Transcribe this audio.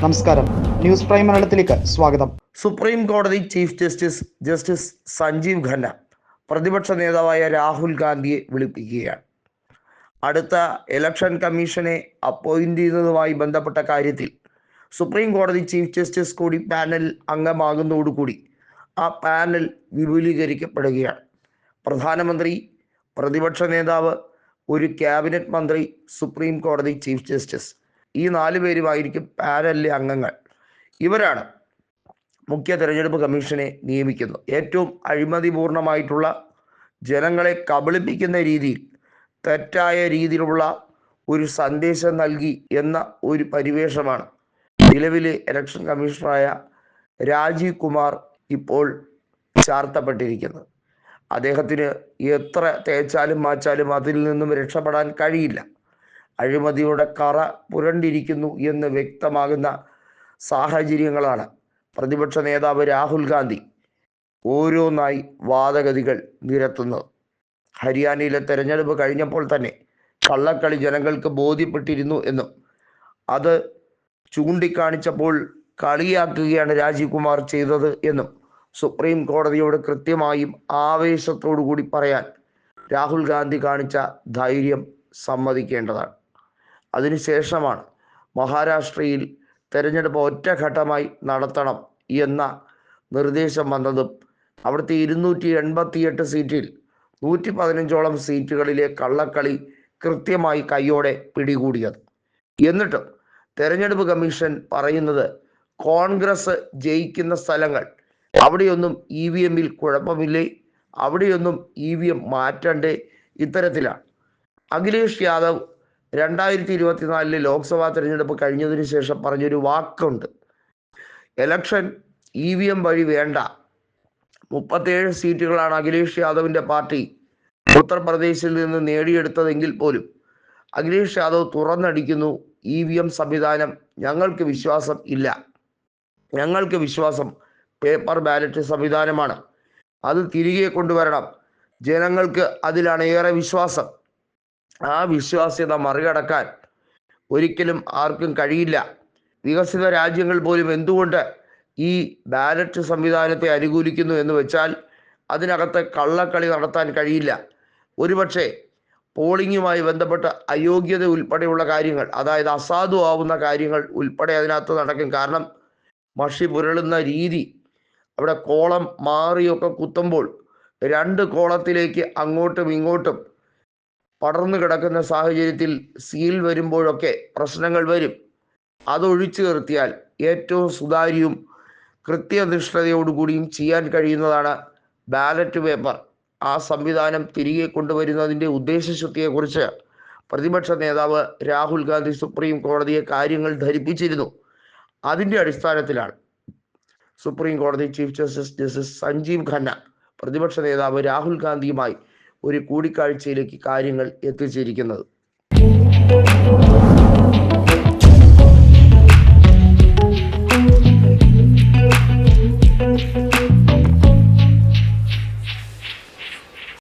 നമസ്കാരം. News prime മലയാളത്തിലേക്ക് സ്വാഗതം. സുപ്രീം കോടതി chief justice justice Sanjiv Khanna പ്രതിപക്ഷ നേതാവായ രാഹുൽ ഗാന്ധിയെ വിളിപ്പിക്കുകയാണ്. അടുത്ത ഇലക്ഷൻ കമ്മീഷനെ അപ്പോയിന്റ് ചെയ്യുന്നതുമായി ബന്ധപ്പെട്ട കാര്യത്തിൽ സുപ്രീം കോടതി ചീഫ് ജസ്റ്റിസ് കൂടി പാനൽ അംഗമാകുന്നതോടുകൂടി ആ പാനൽ വിപുലീകരിക്കപ്പെടുകയാണ്. പ്രധാനമന്ത്രി പ്രതിപക്ഷ നേതാവ് ഒരു ക്യാബിനറ്റ് മന്ത്രി സുപ്രീം കോടതി ചീഫ് ജസ്റ്റിസ് ഈ നാല് പേരുമായിരിക്കും പാനലിലെ അംഗങ്ങൾ. ഇവരാണ് മുഖ്യ തെരഞ്ഞെടുപ്പ് കമ്മീഷനെ നിയമിക്കുന്നത്. ഏറ്റവും അഴിമതിപൂർണമായിട്ടുള്ള ജനങ്ങളെ കബളിപ്പിക്കുന്ന രീതിയിൽ തെറ്റായ രീതിയിലുള്ള ഒരു സന്ദേശം നൽകി എന്ന ഒരു പരിവേഷമാണ് നിലവിലെ ഇലക്ഷൻ കമ്മീഷണറായ രാജീവ് കുമാർ ഇപ്പോൾ ചാർത്തപ്പെട്ടിരിക്കുന്നത്. അദ്ദേഹത്തിന് എത്ര തേച്ചാലും മാച്ചാലും അതിൽ നിന്നും രക്ഷപ്പെടാൻ കഴിയില്ല. അഴിമതിയുടെ കറ പുരണ്ടിരിക്കുന്നു എന്ന് വ്യക്തമാകുന്ന സാഹചര്യങ്ങളാണ്. പ്രതിപക്ഷ നേതാവ് രാഹുൽ ഗാന്ധി ഓരോന്നായി വാദഗതികൾ നിരത്തുന്നത്. ഹരിയാനയിലെ തെരഞ്ഞെടുപ്പ് കഴിഞ്ഞപ്പോൾ തന്നെ കള്ളക്കളി ജനങ്ങൾക്ക് ബോധ്യപ്പെട്ടിരുന്നു എന്നും അത് ചൂണ്ടിക്കാണിച്ചപ്പോൾ കളിയാക്കുകയാണ് രാജീവ് കുമാർ ചെയ്തത് എന്നും സുപ്രീം കോടതിയോട് കൃത്യമായും ആവേശത്തോടു കൂടി പറയാൻ രാഹുൽ ഗാന്ധി കാണിച്ച ധൈര്യം സമ്മതിക്കേണ്ടതാണ്. അതിനുശേഷമാണ് മഹാരാഷ്ട്രയിൽ തെരഞ്ഞെടുപ്പ് ഒറ്റഘട്ടമായി നടത്തണം എന്ന നിർദ്ദേശം വന്നതും അവിടുത്തെ ഇരുന്നൂറ്റി എൺപത്തിയെട്ട് സീറ്റിൽ നൂറ്റി പതിനഞ്ചോളം സീറ്റുകളിലെ കള്ളക്കളി കൃത്യമായി കൈയോടെ പിടികൂടിയത്. എന്നിട്ടും തെരഞ്ഞെടുപ്പ് കമ്മീഷൻ പറയുന്നത് കോൺഗ്രസ് ജയിക്കുന്ന സ്ഥലങ്ങൾ അവിടെയൊന്നും ഇ വി എമ്മിൽ കുഴപ്പമില്ലേ? അവിടെയൊന്നും ഇ വി എം മാറ്റണ്ടേ? ഇത്തരത്തിലാണ്. അഖിലേഷ് യാദവ് രണ്ടായിരത്തി ഇരുപത്തിനാലിലെ ലോക്സഭാ തിരഞ്ഞെടുപ്പ് കഴിഞ്ഞതിന് ശേഷം പറഞ്ഞൊരു വാക്കുണ്ട്. എലക്ഷൻ ഇ വി എം വഴി വേണ്ട. മുപ്പത്തേഴ് സീറ്റുകളാണ് അഖിലേഷ് യാദവിന്റെ പാർട്ടി ഉത്തർപ്രദേശിൽ നിന്ന് നേടിയെടുത്തതെങ്കിൽ പോലും. അഖിലേഷ് യാദവ് തുറന്നടിക്കുന്നു ഇ വി എം സംവിധാനം. ഞങ്ങൾക്ക് വിശ്വാസം ഇല്ല. ഞങ്ങൾക്ക് വിശ്വാസം പേപ്പർ ബാലറ്റ് സംവിധാനമാണ്. അത് തിരികെ കൊണ്ടുവരണം. ജനങ്ങൾക്ക് അതിലാണ് ഏറെ വിശ്വാസം. ആ വിശ്വാസ്യത മറികടക്കാൻ ഒരിക്കലും ആർക്കും കഴിയില്ല. വികസിത രാജ്യങ്ങൾ പോലും എന്തുകൊണ്ട് ഈ ബാലറ്റ് സംവിധാനത്തെ അനുകൂലിക്കുന്നു എന്ന് വെച്ചാൽ അതിനകത്ത് കള്ളക്കളി നടത്താൻ കഴിയില്ല. ഒരുപക്ഷെ പോളിങ്ങുമായി ബന്ധപ്പെട്ട അയോഗ്യത ഉൾപ്പെടെയുള്ള കാര്യങ്ങൾ അതായത് അസാധുവാകുന്ന കാര്യങ്ങൾ ഉൾപ്പെടെ അതിനകത്ത് നടക്കും. കാരണം മഷി പുരളുന്ന രീതി അവിടെ കോളം മാറിയൊക്കെ കുത്തുമ്പോൾ രണ്ട് കോളത്തിലേക്ക് അങ്ങോട്ടും ഇങ്ങോട്ടും പടർന്നു കിടക്കുന്ന സാഹചര്യത്തിൽ സീൽ വരുമ്പോഴൊക്കെ പ്രശ്നങ്ങൾ വരും. അതൊഴിച്ചു നിർത്തിയാൽ ഏറ്റവും സുതാര്യവും കൃത്യനിഷ്ഠതയോടുകൂടിയും ചെയ്യാൻ കഴിയുന്നതാണ് ബാലറ്റ് പേപ്പർ ആ സംവിധാനം തിരികെ കൊണ്ടുവരുന്നതിന്റെ ഉദ്ദേശശുദ്ധിയെക്കുറിച്ച് പ്രതിപക്ഷ നേതാവ് രാഹുൽ ഗാന്ധി സുപ്രീം കോടതിയെ കാര്യങ്ങൾ ധരിപ്പിച്ചിരുന്നു. അതിന്റെ അടിസ്ഥാനത്തിലാണ് സുപ്രീം കോടതി chief justice justice Sanjiv Khanna പ്രതിപക്ഷ നേതാവ് രാഹുൽ ഗാന്ധിയുമായി ഒരു കൂടിക്കാഴ്ചയിലേക്ക് കാര്യങ്ങൾ എത്തിച്ചിരിക്കുന്നത്.